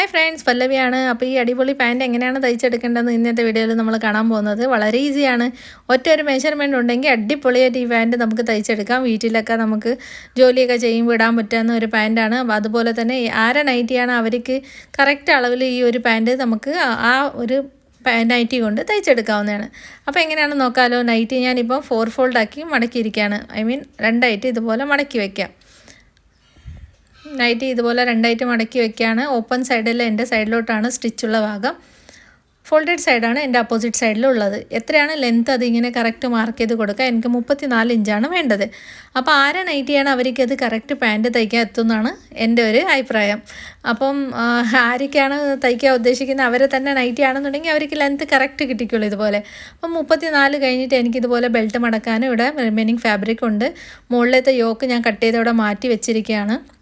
Hi friends പല്ലവിയാണ് അപ്പോൾ ഈ അടിപൊളി പാന്റ് എങ്ങനെയാണ് തയ്ച്ചെടുക്കേണ്ടതെന്ന് ഇന്നത്തെ വീഡിയോയിൽ നമ്മൾ കാണാൻ പോകുന്നത്. വളരെ ഈസിയാണ് ഒറ്റ ഒരു മെഷർമെന്റ് ഉണ്ടെങ്കിൽ അടിപൊളിയായിട്ട് ഈ പാന്റ് നമുക്ക് തയ്ച്ചെടുക്കാം. വീട്ടിലൊക്കെ നമുക്ക് ജോലിയൊക്കെ ചെയ്യുമ്പോൾ ഇടാൻ പറ്റുന്ന ഒരു പാന്റാണ് അപ്പോൾ അതുപോലെ തന്നെ ആര നൈറ്റിയാണ് അവർക്ക് കറക്റ്റ് അളവിൽ ഈ ഒരു പാന്റ് നമുക്ക് ആ ഒരു നൈറ്റി കൊണ്ട് തയ്ച്ചെടുക്കാവുന്നതാണ്. അപ്പോൾ എങ്ങനെയാണ് നോക്കാമല്ലോ നൈറ്റി ഞാനിപ്പോൾ ഫോർ ഫോൾഡാക്കി മടക്കിയിരിക്കുകയാണ് ഐ മീൻ രണ്ടായിട്ട് ഇതുപോലെ മടക്കി വയ്ക്കാം നൈറ്റി ഇതുപോലെ രണ്ടായിട്ട് മടക്കി വെക്കുകയാണ്. ഓപ്പൺ സൈഡിൽ എന്റെ സൈഡിലോട്ടാണ് സ്റ്റിച്ചുള്ള ഭാഗം. ഫോൾഡഡ് സൈഡാണ് എന്റെ അപ്പോസിറ്റ് സൈഡിലുള്ളത് എത്രയാണ് ലെങ്ത് അത് ഇങ്ങനെ കറക്റ്റ് മാർക്ക് ചെയ്ത് കൊടുക്കുക? എനിക്ക് മുപ്പത്തി നാല് ഇഞ്ചാണ് വേണ്ടത്. അപ്പോൾ ആരെ നൈറ്റിയാണ് അവർക്ക് അത് കറക്റ്റ് പാന്റ് തയ്ക്കാൻ എത്തുന്നതാണ് എന്റെ ഒരു അഭിപ്രായം. അപ്പം ആരൊക്കെയാണ് തയ്ക്കാൻ ഉദ്ദേശിക്കുന്നത്? അവരെ തന്നെ നൈറ്റി ആണെന്നുണ്ടെങ്കിൽ അവർക്ക് ലെങ്ത് കറക്റ്റ് കിട്ടിക്കുള്ളൂ ഇതുപോലെ. അപ്പം മുപ്പത്തി നാല് കഴിഞ്ഞിട്ട് എനിക്കിതുപോലെ ബെൽറ്റ് മടക്കാനും ഇവിടെ റിമൈനിങ് ഫാബ്രിക് ഉണ്ട്. മുകളിലത്തെ യോക്ക് ഞാൻ കട്ട് ചെയ്ത് ഇവിടെ മാറ്റി വെച്ചിരിക്കുകയാണ്.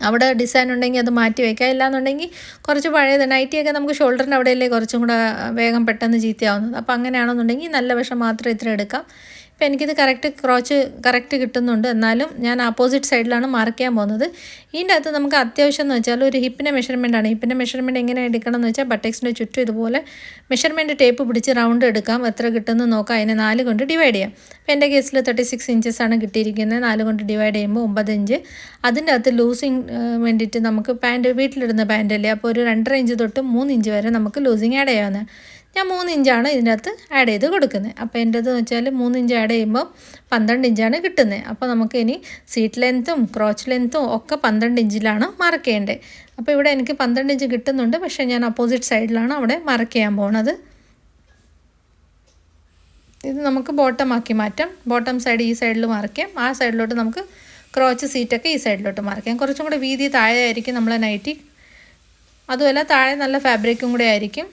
അവിടെ ഡിസൈൻ ഉണ്ടെങ്കിൽ അത് മാറ്റി വയ്ക്കാം ഇല്ലാന്നുണ്ടെങ്കിൽ കുറച്ച് പഴയത് നൈറ്റിയൊക്കെ നമുക്ക് ഷോൾഡറിന്റെ അവിടെയല്ലേ കുറച്ചും കൂടെ വേഗം പെട്ടെന്ന് ചീത്തയാവുന്നത്. അപ്പോൾ അങ്ങനെയാണെന്നുണ്ടെങ്കിൽ നല്ല വശം മാത്രം ഇത്ര എടുക്കാം. ഇപ്പോൾ എനിക്കിത് കറക്റ്റ് ക്രോച്ച് കറക്റ്റ് കിട്ടുന്നുണ്ട്. എന്നാലും ഞാൻ ആപ്പോസിറ്റ് സൈഡിലാണ് മാർക്ക് ചെയ്യാൻ പോകുന്നത്. ഇതിന്റെ അകത്ത് നമുക്ക് അത്യാവശ്യം എന്ന് വെച്ചാൽ ഒരു ഹിപ്പിന്റെ മെഷർമെന്റ് ആണ്. ഹിപ്പിന്റെ മെഷർമെന്റ് എങ്ങനെ എടുക്കണം എന്ന് വെച്ചാൽ ബട്ടക്സിന്റെ ചുറ്റും ഇതുപോലെ മെഷർമെന്റ് ടേപ്പ് പിടിച്ച് റൗണ്ട് എടുക്കാം. എത്ര കിട്ടുമെന്ന് നോക്കാം. അതിനെ നാല് കൊണ്ട് ഡിവൈഡ് ചെയ്യാം. അപ്പോൾ എന്റെ കേസിൽ തേർട്ടി സിക്സ് ഇഞ്ചസ് ആണ് കിട്ടിയിരിക്കുന്നത്. നാല് കൊണ്ട് ഡിവൈഡ് ചെയ്യുമ്പോൾ ഒമ്പത് ഇഞ്ച്. അതിന്റെ അകത്ത് ലൂസിങ് വേണ്ടിയിട്ട് നമുക്ക് പാന്റ് വീട്ടിലിടുന്ന പാന്റല്ലേ അപ്പോൾ ഒരു രണ്ടര ഇഞ്ച് തൊട്ട് മൂന്ന് ഇഞ്ച് വരെ നമുക്ക് ലൂസിങ് ആഡ് ചെയ്യാവുന്നത് ഞാൻ മൂന്ന് ഇഞ്ചാണ് ഇതിന്റെ അകത്ത് ആഡ് ചെയ്ത് കൊടുക്കുന്നത് അപ്പോൾ എന്റെത് വെച്ചാൽ മൂന്ന് ഇഞ്ച് ആഡ് ചെയ്യുമ്പോൾ പന്ത്രണ്ട് ഇഞ്ചാണ് കിട്ടുന്നത് അപ്പോൾ നമുക്ക് ഇനി സീറ്റ് ലെങ്ത്തും ക്രോച്ച് ലെങ്ത്തും ഒക്കെ പന്ത്രണ്ട് ഇഞ്ചിലാണ് മാർക്ക് അപ്പോൾ ഇവിടെ എനിക്ക് പന്ത്രണ്ട് ഇഞ്ച് കിട്ടുന്നുണ്ട്. പക്ഷേ ഞാൻ അപ്പോസിറ്റ് സൈഡിലാണ് അവിടെ മാർക്ക് ചെയ്യാൻ പോണത്. ഇത് നമുക്ക് ബോട്ടം ആക്കി മാറ്റാം. ബോട്ടം സൈഡ് ഈ സൈഡിൽ മാർക്ക് ചെയ്യാം. ആ സൈഡിലോട്ട് നമുക്ക് ക്രോച്ച് സീറ്റൊക്കെ ഈ സൈഡിലോട്ട് മാർക്ക് ചെയ്യാം. കുറച്ചും കൂടെ വീതി താഴെ ആയിരിക്കും നമ്മളെ നൈറ്റി അതുമല്ല താഴെ നല്ല ഫാബ്രിക്കും കൂടെ ആയിരിക്കും.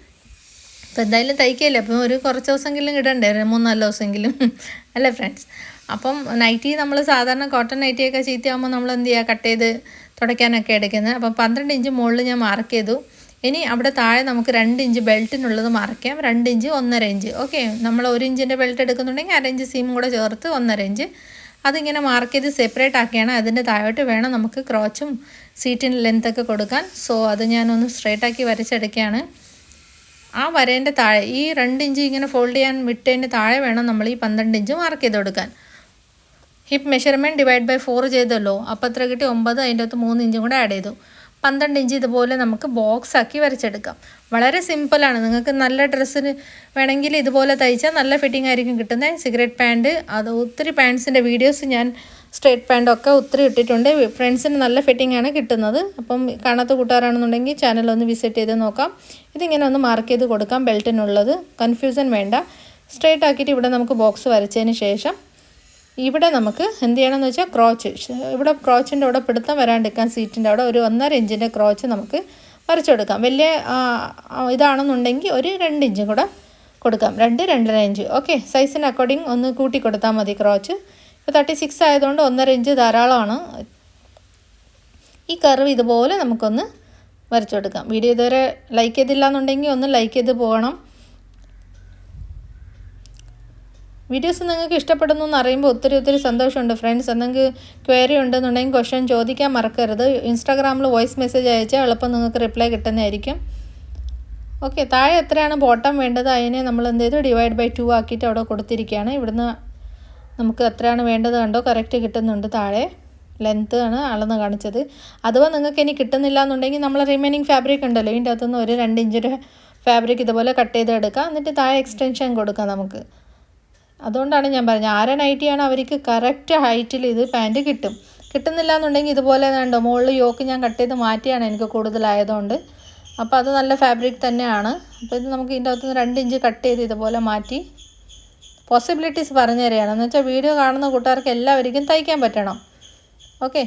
അപ്പോൾ എന്തായാലും തയ്ക്കല്ലേ? അപ്പം ഒരു കുറച്ച് ദിവസമെങ്കിലും ഇടണ്ടേ? മൂന്നാൽ ദിവസമെങ്കിലും. അല്ലേ ഫ്രണ്ട്സ് അപ്പം നൈറ്റി നമ്മൾ സാധാരണ കോട്ടൺ നൈറ്റിയൊക്കെ ചീത്തയാകുമ്പോൾ നമ്മൾ എന്ത് ചെയ്യുക കട്ട് ചെയ്ത് തുടയ്ക്കാനൊക്കെ എടുക്കുന്നത്. അപ്പം പന്ത്രണ്ട് ഇഞ്ച് മുകളിൽ ഞാൻ മാർക്ക് ചെയ്തു. ഇനി അവിടെ താഴെ നമുക്ക് രണ്ട് ഇഞ്ച് ബെൽറ്റിനുള്ളത് ചെയ്യാം. രണ്ട് ഇഞ്ച് ഒന്നര ഇഞ്ച് ഓക്കെ നമ്മൾ ഒരു ഇഞ്ചിന്റെ ബെൽറ്റ് എടുക്കുന്നുണ്ടെങ്കിൽ അര ഇഞ്ച് സീമും കൂടെ ചേർത്ത് ഒന്നര ഇഞ്ച് അതിങ്ങനെ മാർക്ക് ചെയ്ത് സെപ്പറേറ്റ് ആക്കിയാണ്. അതിന്റെ താഴോട്ട് വേണം നമുക്ക് ക്രോച്ചും സീറ്റിന്റെ ലെങ്ത്തൊക്കെ കൊടുക്കാൻ. സോ അത് ഞാനൊന്ന് സ്ട്രേറ്റ് ആക്കി വരച്ചെടുക്കുകയാണ്. ആ വരേന്റെ താഴെ ഈ രണ്ട് ഇഞ്ച് ഇങ്ങനെ ഫോൾഡ് ചെയ്യാൻ വിട്ടതിന്റെ താഴെ വേണം നമ്മൾ ഈ പന്ത്രണ്ട് ഇഞ്ച് മാർക്ക് ചെയ്ത് കൊടുക്കാൻ. Hip measurement divide by four ചെയ്തല്ലോ അപ്പോൾ എത്ര കിട്ടി? ഒമ്പത് അതിന്റെ അകത്ത് മൂന്ന് ഇഞ്ചും കൂടെ ആഡ് ചെയ്തു. പന്ത്രണ്ട് ഇഞ്ച് ഇതുപോലെ നമുക്ക് ബോക്സ് ആക്കി വരച്ചെടുക്കാം. വളരെ സിമ്പിളാണ് നിങ്ങൾക്ക് നല്ല ഡ്രസ്സിന് വേണമെങ്കിൽ ഇതുപോലെ തയ്ച്ചാൽ നല്ല ഫിറ്റിംഗ് ആയിരിക്കും കിട്ടുന്നത്. സിഗരറ്റ് പാന്റ് അത് ഒത്തിരി പാൻസിന്റെ വീഡിയോസ് ഞാൻ സ്ട്രേറ്റ് പാന്റൊക്കെ ഒത്തിരി ഇട്ടിട്ടുണ്ട്. ഫ്രണ്ട്സിന് നല്ല ഫിറ്റിംഗ് ആണ് കിട്ടുന്നത്. അപ്പം കാണാത്ത കൂട്ടുകാരാണെന്നുണ്ടെങ്കിൽ ചാനൽ ഒന്ന് വിസിറ്റ് ചെയ്ത് നോക്കാം. ഇതിങ്ങനെ ഒന്ന് മാർക്ക് ചെയ്ത് കൊടുക്കാം ബെൽറ്റിനുള്ളത് കൺഫ്യൂഷൻ വേണ്ട. സ്ട്രേറ്റ് ആക്കിയിട്ട് ഇവിടെ നമുക്ക് ബോക്സ് വരച്ചതിന് ശേഷം ഇവിടെ നമുക്ക് എന്ത് ചെയ്യണമെന്ന് വെച്ചാൽ ക്രോച്ച് ഇവിടെ ക്രോച്ചിന്റെ അവിടെ പിടുത്തം വരാണ്ടിരിക്കാൻ സീറ്റിന്റെ അവിടെ ഒരു ഒന്നര ഇഞ്ചിന്റെ ക്രോച്ച് നമുക്ക് വരച്ചെടുക്കാം വലിയ ഇതാണെന്നുണ്ടെങ്കിൽ ഒരു രണ്ട് ഇഞ്ചും കൂടെ കൊടുക്കാം. രണ്ട് രണ്ടര ഇഞ്ച്. ഓക്കെ സൈസിന് അക്കോർഡിംഗ് ഒന്ന് കൂട്ടി കൊടുത്താൽ മതി ക്രോച്ച് ഇപ്പോൾ തേർട്ടി സിക്സ് ആയതുകൊണ്ട് ഒന്നര ഇഞ്ച് ധാരാളമാണ്. ഈ കർവ് ഇതുപോലെ നമുക്കൊന്ന് വരച്ചു കൊടുക്കാം വീഡിയോ ഇതുവരെ ലൈക്ക് ചെയ്തില്ല എന്നുണ്ടെങ്കിൽ ഒന്ന് ലൈക്ക് ചെയ്ത് പോകണം. വീഡിയോസ് നിങ്ങൾക്ക് ഇഷ്ടപ്പെടുന്നു എന്ന് അറിയുമ്പോൾ ഒത്തിരി ഒത്തിരി സന്തോഷമുണ്ട്. ഫ്രണ്ട്സ് എന്തെങ്കിലും ക്വയറി ഉണ്ടെന്നുണ്ടെങ്കിൽ ക്വസ്റ്റ്യൻ ചോദിക്കാൻ മറക്കരുത്. ഇൻസ്റ്റാഗ്രാമിൽ വോയിസ് മെസ്സേജ് അയച്ചാൽ എളുപ്പം നിങ്ങൾക്ക് റിപ്ലൈ കിട്ടുന്നതായിരിക്കും. ഓക്കെ താഴെ എത്രയാണ് ബോട്ടം വേണ്ടത്? അതിനെ നമ്മൾ എന്ത് ചെയ്തു? ഡിവൈഡ് ബൈ ടു ആക്കിയിട്ട് അവിടെ കൊടുത്തിരിക്കുകയാണ്. ഇവിടുന്ന് നമുക്ക് എത്രയാണ് വേണ്ടത് കണ്ടോ? കറക്റ്റ് കിട്ടുന്നുണ്ട് താഴെ. ലെങ്ത്ത് ആണ് അളന്ന് കാണിച്ചത്. അഥവാ നിങ്ങൾക്ക് ഇനി കിട്ടുന്നില്ല എന്നുണ്ടെങ്കിൽ നമ്മൾ റിമൈനിങ് ഫാബ്രിക് ഉണ്ടല്ലോ. ഇതിന്റെ അകത്തുനിന്ന് ഒരു രണ്ട് ഇഞ്ചിന്റെ ഫാബ്രിക് ഇതുപോലെ കട്ട് ചെയ്ത് എടുക്കുക എന്നിട്ട് താഴെ എക്സ്റ്റൻഷൻ കൊടുക്കാം നമുക്ക്. അതുകൊണ്ടാണ് ഞാൻ പറഞ്ഞത്. ആരെ നൈറ്റിയാണ് അവർക്ക് കറക്റ്റ് ഹൈറ്റിൽ ഇത് പാന്റ് കിട്ടും. കിട്ടുന്നില്ല എന്നുണ്ടെങ്കിൽ ഇതുപോലെ വേണ്ടോ മുകളിൽ യോക്ക് ഞാൻ കട്ട് ചെയ്ത് മാറ്റിയാണ് എനിക്ക് കൂടുതലായതുകൊണ്ട്. അപ്പോൾ അത് നല്ല ഫാബ്രിക് തന്നെയാണ്. അപ്പോൾ ഇത് നമുക്ക് ഇതിന്റെ അകത്തുനിന്ന് രണ്ട് ഇഞ്ച് കട്ട് ചെയ്ത് ഇതുപോലെ മാറ്റി പോസിബിലിറ്റീസ് പറഞ്ഞു തരികയാണ് എന്ന് വെച്ചാൽ വീഡിയോ കാണുന്ന കൂട്ടുകാർക്ക് എല്ലാവർക്കും തയ്ക്കാൻ പറ്റണം. ഓക്കെ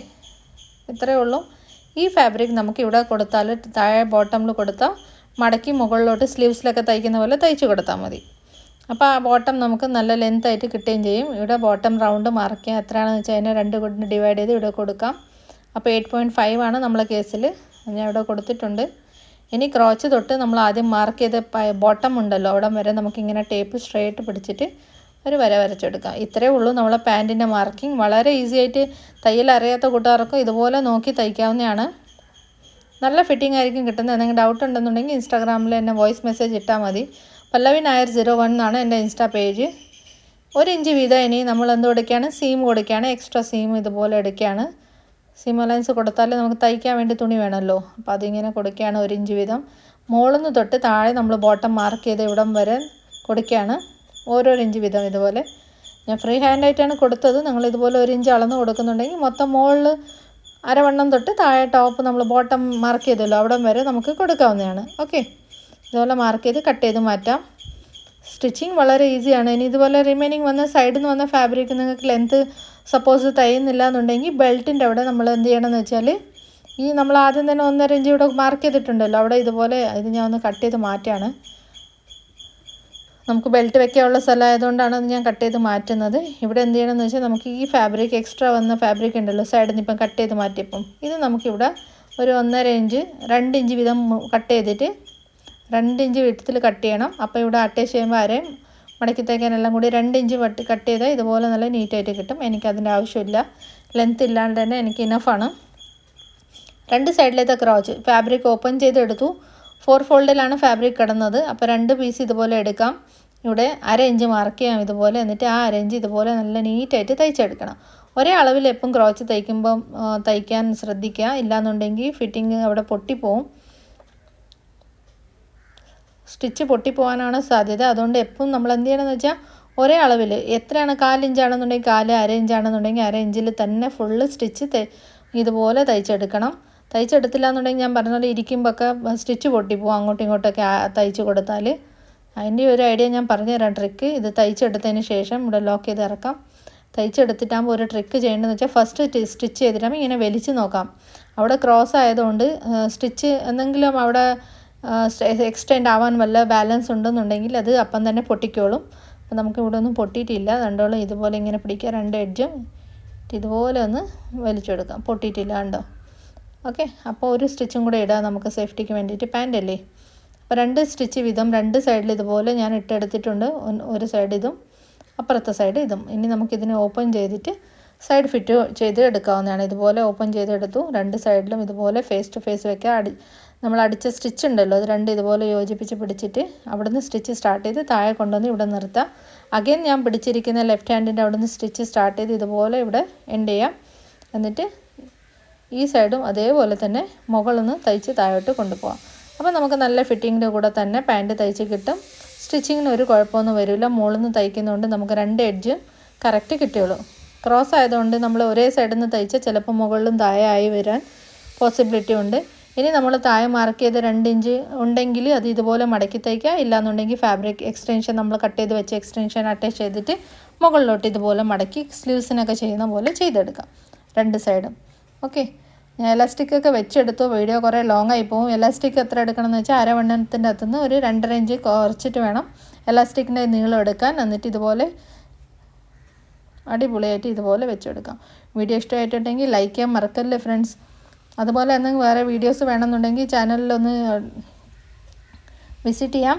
ഇത്രയേ ഉള്ളൂ. ഈ ഫാബ്രിക് നമുക്ക് ഇവിടെ കൊടുത്താൽ താഴെ ബോട്ടമിൽ കൊടുത്താൽ മടക്കി മുകളിലോട്ട് സ്ലീവ്സിലൊക്കെ തയ്ക്കുന്ന പോലെ തയ്ച്ച് കൊടുത്താൽ മതി. അപ്പോൾ ആ ബോട്ടം നമുക്ക് നല്ല ലെങ്ത് ആയിട്ട് കിട്ടുകയും ചെയ്യും. ഇവിടെ ബോട്ടം റൗണ്ട് മാർക്ക് എത്രയാണെന്ന് വെച്ചാൽ അതിനെ രണ്ട് കൊണ്ട് ഡിവൈഡ് ചെയ്ത് ഇവിടെ കൊടുക്കാം. അപ്പോൾ എയ്റ്റ് പോയിന്റ് ഫൈവ് ആണ് നമ്മളെ കേസിൽ ഞാൻ ഇവിടെ കൊടുത്തിട്ടുണ്ട്. ഇനി ക്രോച്ച് തൊട്ട് നമ്മൾ ആദ്യം മാർക്ക് ചെയ്ത ബോട്ടം ഉണ്ടല്ലോ അവിടെ വരെ നമുക്കിങ്ങനെ ടേപ്പ് സ്ട്രേറ്റ് പിടിച്ചിട്ട് ഒരു വര വരച്ചെടുക്കാം. ഇത്രയേ ഉള്ളൂ നമ്മളെ പാന്റിന്റെ മാർക്കിംഗ്. വളരെ ഈസി ആയിട്ട് തയ്യൽ അറിയാത്ത കൂട്ടുകാർക്കും ഇതുപോലെ നോക്കി തയ്ക്കാവുന്നതാണ്. നല്ല ഫിറ്റിംഗ് ആയിരിക്കും കിട്ടുന്നത്. എന്തെങ്കിലും ഡൗട്ട് ഉണ്ടെന്നുണ്ടെങ്കിൽ ഇൻസ്റ്റാഗ്രാമിൽ എന്നെ വോയിസ് മെസ്സേജ് ഇട്ടാൽ മതി. പല്ലവി നായർ സീറോ വൺ എന്നാണ് എന്റെ ഇൻസ്റ്റാ പേജ്. ഒരു ഇഞ്ച് വീതം ഇനി നമ്മൾ എന്ത് കൊടുക്കുകയാണ്? സീം കൊടുക്കുകയാണ്. എക്സ്ട്രാ സീം ഇതുപോലെ എടുക്കുകയാണ്. സീം അലയൻസ് കൊടുത്താൽ നമുക്ക് തയ്ക്കാൻ വേണ്ടി തുണി വേണമല്ലോ. അപ്പോൾ അതിങ്ങനെ കൊടുക്കുകയാണ് ഒരു ഇഞ്ച് വീതം. മുകളിൽ നിന്ന് തൊട്ട് താഴെ നമ്മൾ ബോട്ടം മാർക്ക് ചെയ്ത് ഇവിടം വരെ കൊടുക്കുകയാണ്. ഓരോരോ ഇഞ്ച് വീതം ഇതുപോലെ. ഞാൻ ഫ്രീ ഹാൻഡായിട്ടാണ് കൊടുത്തത്. നിങ്ങൾ ഇതുപോലെ ഒരു ഇഞ്ച് അളന്ന് കൊടുക്കുന്നുണ്ടെങ്കിൽ മൊത്തം മുകളിൽ അരവണ്ണം തൊട്ട് താഴെ ടോപ്പ് നമ്മൾ ബോട്ടം മാർക്ക് ചെയ്തല്ലോ അവിടം വരെ നമുക്ക് കൊടുക്കാവുന്നതാണ്. ഓക്കെ. ഇതുപോലെ മാർക്ക് ചെയ്ത് കട്ട് ചെയ്ത് മാറ്റാം. സ്റ്റിച്ചിങ് വളരെ ഈസിയാണ്. ഇനി ഇതുപോലെ റിമൈനിങ് വന്ന സൈഡിൽ നിന്ന് വന്ന ഫാബ്രിക് നിങ്ങൾക്ക് ലെങ്ത്ത് സപ്പോസ് തയ്യുന്നില്ല എന്നുണ്ടെങ്കിൽ ബെൽറ്റിന്റെ അവിടെ നമ്മൾ എന്ത് ചെയ്യണമെന്ന് വെച്ചാൽ ഈ നമ്മൾ ആദ്യം തന്നെ ഒന്നര ഇഞ്ച് ഇവിടെ മാർക്ക് ചെയ്തിട്ടുണ്ടല്ലോ അവിടെ ഇതുപോലെ ഇത് ഞാൻ ഒന്ന് കട്ട് ചെയ്ത് മാറ്റാണ് നമുക്ക് ബെൽറ്റ് വെക്കാനുള്ള സ്ഥലമായതുകൊണ്ടാണ് അത് ഞാൻ കട്ട് ചെയ്ത് മാറ്റുന്നത്. ഇവിടെ എന്ത് ചെയ്യണമെന്ന് വെച്ചാൽ നമുക്ക് ഈ ഫാബ്രിക് എക്സ്ട്രാ വന്ന ഫാബ്രിക് ഉണ്ടല്ലോ സൈഡിൽ നിന്ന് ഇപ്പം കട്ട് ചെയ്ത് മാറ്റിയപ്പം. ഇത് നമുക്കിവിടെ ഒരു ഒന്നര ഇഞ്ച് രണ്ട് ഇഞ്ച് വീതം കട്ട് ചെയ്തിട്ട് രണ്ട് ഇഞ്ച് വിട്ടത്തിൽ കട്ട് ചെയ്യണം. അപ്പോൾ ഇവിടെ അട്ടേ ചെയ്യുമ്പോൾ ആരെയും മടക്കി തേക്കാനെല്ലാം കൂടി രണ്ട് ഇഞ്ച് വട്ട് കട്ട് ചെയ്താൽ ഇതുപോലെ നല്ല നീറ്റായിട്ട് കിട്ടും. എനിക്കതിന്റെ ആവശ്യമില്ല. ലെങ്ത് ഇല്ലാണ്ട് തന്നെ എനിക്ക് ഇനഫാണ് രണ്ട് സൈഡിലത്തെ ക്രോച്ച് ഫാബ്രിക് ഓപ്പൺ ചെയ്തെടുത്തു. ഫോർ ഫോൾഡിലാണ് ഫാബ്രിക് കിടന്നത്. അപ്പോൾ രണ്ട് പീസ് ഇതുപോലെ എടുക്കാം. ഇവിടെ അര ഇഞ്ച് മാർക്ക് ചെയ്യാം ഇതുപോലെ. എന്നിട്ട് ആ അര ഇഞ്ച് ഇതുപോലെ നല്ല നീറ്റായിട്ട് തയ്ച്ചെടുക്കണം. ഒരേ അളവിൽ എപ്പം ക്രോച്ച് തയ്ക്കുമ്പം തയ്ക്കാൻ ശ്രദ്ധിക്കുക. ഇല്ലാന്നുണ്ടെങ്കിൽ ഫിറ്റിങ് അവിടെ പൊട്ടിപ്പോവും. സ്റ്റിച്ച് പൊട്ടിപ്പോവാനാണ് സാധ്യത. അതുകൊണ്ട് എപ്പം നമ്മൾ എന്ത് ചെയ്യണമെന്ന് വെച്ചാൽ ഒരേ അളവിൽ എത്രയാണ് കാലിഞ്ചാണെന്നുണ്ടെങ്കിൽ കാൽ അര ഇഞ്ചാണെന്നുണ്ടെങ്കിൽ അര ഇഞ്ചിൽ തന്നെ ഫുള്ള് സ്റ്റിച്ച് ഇതുപോലെ തയ്ച്ചെടുക്കണം. തയ്ച്ചെടുത്തില്ല എന്നുണ്ടെങ്കിൽ ഞാൻ പറഞ്ഞ പോലെ ഇരിക്കുമ്പോഴൊക്കെ സ്റ്റിച്ച് പൊട്ടിപ്പോവും അങ്ങോട്ടും ഇങ്ങോട്ടൊക്കെ തയ്ച്ച് കൊടുത്താൽ അതിന്റെ ഒരു ഐഡിയ ഞാൻ പറഞ്ഞു തരാം. ട്രിക്ക് ഇത് തയ്ച്ചെടുത്തതിന് ശേഷം ഇവിടെ ലോക്ക് ചെയ്ത് ഇറക്കാം. തയ്ച്ചെടുത്തിട്ടാകുമ്പോൾ ഒരു ട്രിക്ക് ചെയ്യേണ്ടതെന്ന് വെച്ചാൽ ഫസ്റ്റ് സ്റ്റിച്ച് ചെയ്തിട്ടാകുമ്പോൾ ഇങ്ങനെ വലിച്ചു നോക്കാം. അവിടെ ക്രോസ് ആയതുകൊണ്ട് സ്റ്റിച്ച് എന്തെങ്കിലും അവിടെ എക്സ്റ്റെൻഡ് ആവാൻ വല്ല ബാലൻസ് ഉണ്ടെന്നുണ്ടെങ്കിൽ അത് അപ്പം തന്നെ പൊട്ടിക്കോളും. അപ്പം നമുക്ക് ഇവിടെ ഒന്നും പൊട്ടിയിട്ടില്ല. രണ്ടോളം ഇതുപോലെ ഇങ്ങനെ പിടിക്കുക. രണ്ട് എഡ്ജും ഇതുപോലെ ഒന്ന് വലിച്ചെടുക്കാം. പൊട്ടിയിട്ടില്ല കണ്ടോ? ഓക്കെ അപ്പോൾ ഒരു സ്റ്റിച്ചും കൂടെ ഇടാം നമുക്ക് സേഫ്റ്റിക്ക് വേണ്ടിയിട്ട്. പാന്റ് അല്ലേ അപ്പോൾ രണ്ട് സ്റ്റിച്ച് വീതം രണ്ട് സൈഡിൽ ഇതുപോലെ ഞാൻ ഇട്ടെടുത്തിട്ടുണ്ട്. ഒരു സൈഡ് ഇതും അപ്പുറത്തെ സൈഡ് ഇതും. ഇനി നമുക്കിതിനെ ഓപ്പൺ ചെയ്തിട്ട് സൈഡ് ഫിറ്റ് ചെയ്ത് എടുക്കാവുന്നതാണ്. ഇതുപോലെ ഓപ്പൺ ചെയ്തെടുത്തു. രണ്ട് സൈഡിലും ഇതുപോലെ ഫേസ് ടു ഫേസ് വെക്കുക. അടി നമ്മൾ അടിച്ച സ്റ്റിച്ച് ഉണ്ടല്ലോ അത് രണ്ട് ഇതുപോലെ യോജിപ്പിച്ച് പിടിച്ചിട്ട് അവിടുന്ന് സ്റ്റിച്ച് സ്റ്റാർട്ട് ചെയ്ത് താഴെ കൊണ്ടുവന്ന് ഇവിടെ നിർത്താം. അഗൈൻ ഞാൻ പിടിച്ചിരിക്കുന്ന ലെഫ്റ്റ് ഹാൻഡിന്റെ അവിടുന്ന് സ്റ്റിച്ച് സ്റ്റാർട്ട് ചെയ്ത് ഇതുപോലെ ഇവിടെ എൻഡ് ചെയ്യാം. എന്നിട്ട് ഈ സൈഡും അതേപോലെ തന്നെ മുകളിൽ തയ്ച്ച് താഴോട്ട് കൊണ്ടുപോകാം അപ്പോൾ നമുക്ക് നല്ല ഫിറ്റിങ്ങിന്റെ കൂടെ തന്നെ പാന്റ് തയ്ച്ച് കിട്ടും. സ്റ്റിച്ചിങ്ങിന് ഒരു കുഴപ്പമൊന്നും വരില്ല. മുകളിൽ നിന്ന് തയ്ക്കുന്നതുകൊണ്ട് നമുക്ക് രണ്ട് എഡ്ജ് കറക്റ്റ് കിട്ടിയുള്ളൂ. ക്രോസ് ആയതുകൊണ്ട് നമ്മൾ ഒരേ സൈഡിൽ നിന്ന് തയ്ച്ചാൽ ചിലപ്പോൾ മുകളിലും താഴെ ആയി വരാൻ പോസിബിലിറ്റി ഉണ്ട്. ഇനി നമ്മൾ താഴെ മാർക്ക് ചെയ്ത് രണ്ട് ഇഞ്ച് ഉണ്ടെങ്കിൽ അത് ഇതുപോലെ മടക്കി തയ്ക്കുക. ഇല്ലാന്നുണ്ടെങ്കിൽ ഫാബ്രിക് എക്സ്റ്റൻഷൻ നമ്മൾ കട്ട് ചെയ്ത് വെച്ച എക്സ്റ്റൻഷൻ അറ്റാച്ച് ചെയ്തിട്ട് മുകളിലോട്ട് ഇതുപോലെ മടക്കി സ്ലീവ്സിനൊക്കെ ചെയ്യുന്ന പോലെ ചെയ്തെടുക്കാം. രണ്ട് സൈഡും ഓക്കെ. ഞാൻ എലാസ്റ്റിക്കൊക്കെ വെച്ചെടുത്തു. വീഡിയോ കുറേ ലോങ് ആയി പോകും എലാസ്റ്റിക് എത്ര എടുക്കണമെന്ന് വെച്ചാൽ അരവണ്ണത്തിന്റെ അകത്തുനിന്ന് ഒരു രണ്ടര ഇഞ്ച് കുറച്ചിട്ട് വേണം എലാസ്റ്റിക്കിന്റെ നീളം എടുക്കാൻ. എന്നിട്ട് ഇതുപോലെ അടിപൊളിയായിട്ട് ഇതുപോലെ വെച്ചെടുക്കാം. വീഡിയോ ഇഷ്ടമായിട്ടുണ്ടെങ്കിൽ ലൈക്ക് ചെയ്യാൻ മറക്കല്ലേ ഫ്രണ്ട്സ് അതുപോലെ എന്തെങ്കിലും വേറെ വീഡിയോസ് വേണമെന്നുണ്ടെങ്കിൽ ചാനലിലൊന്ന് വിസിറ്റ് ചെയ്യാം.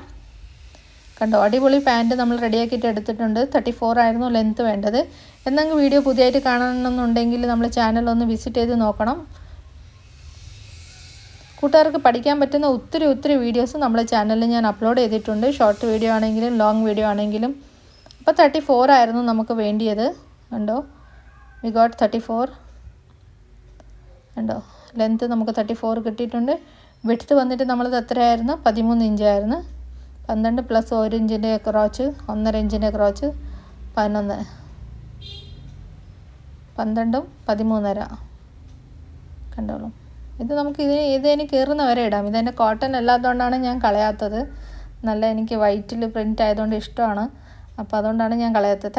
കണ്ടോ? അടിപൊളി പാന്റ് നമ്മൾ റെഡിയാക്കിയിട്ട് എടുത്തിട്ടുണ്ട്. തേർട്ടി ഫോർ ആയിരുന്നു ലെങ്ത്ത് വേണ്ടത്. എന്തെങ്കിലും വീഡിയോ പുതിയതായിട്ട് കാണണമെന്നുണ്ടെങ്കിൽ നമ്മൾ ചാനൽ ഒന്ന് വിസിറ്റ് ചെയ്ത് നോക്കണം. കൂട്ടുകാർക്ക് പഠിക്കാൻ പറ്റുന്ന ഒത്തിരി ഒത്തിരി വീഡിയോസ് നമ്മുടെ ചാനലിൽ ഞാൻ അപ്ലോഡ് ചെയ്തിട്ടുണ്ട്. ഷോർട്ട് വീഡിയോ ആണെങ്കിലും ലോങ് വീഡിയോ ആണെങ്കിലും. അപ്പോൾ തേർട്ടി ഫോർ ആയിരുന്നു നമുക്ക് വേണ്ടിയത്. കണ്ടോ? വി ഗോട്ട് തേർട്ടി ഫോർ കണ്ടോ? ലെങ്ത്ത് നമുക്ക് തേർട്ടി ഫോർ കിട്ടിയിട്ടുണ്ട്. വിട്ത്ത് വന്നിട്ട് നമ്മളത് എത്രയായിരുന്നു? പതിമൂന്ന് ഇഞ്ചായിരുന്നു പന്ത്രണ്ട് പ്ലസ് ഒരു ഇഞ്ചിന്റെ ക്രോച്ച് ഒന്നര ഇഞ്ചിന്റെ ക്രോച്ച് പതിനൊന്ന്. പന്ത്രണ്ടും പതിമൂന്നര. കണ്ടോളൂ. ഇത് നമുക്ക് ഇത് ഇതിന് കീറുന്ന വരെ ഇടാം. ഇതെന്റെ കോട്ടൺ അല്ലാത്തതുകൊണ്ടാണ് ഞാൻ കളയാത്തത്. നല്ല എനിക്ക് വൈറ്റിൽ പ്രിന്റ് ആയതുകൊണ്ട് ഇഷ്ടമാണ്. അപ്പോൾ അതുകൊണ്ടാണ് ഞാൻ കളയാത്തത്.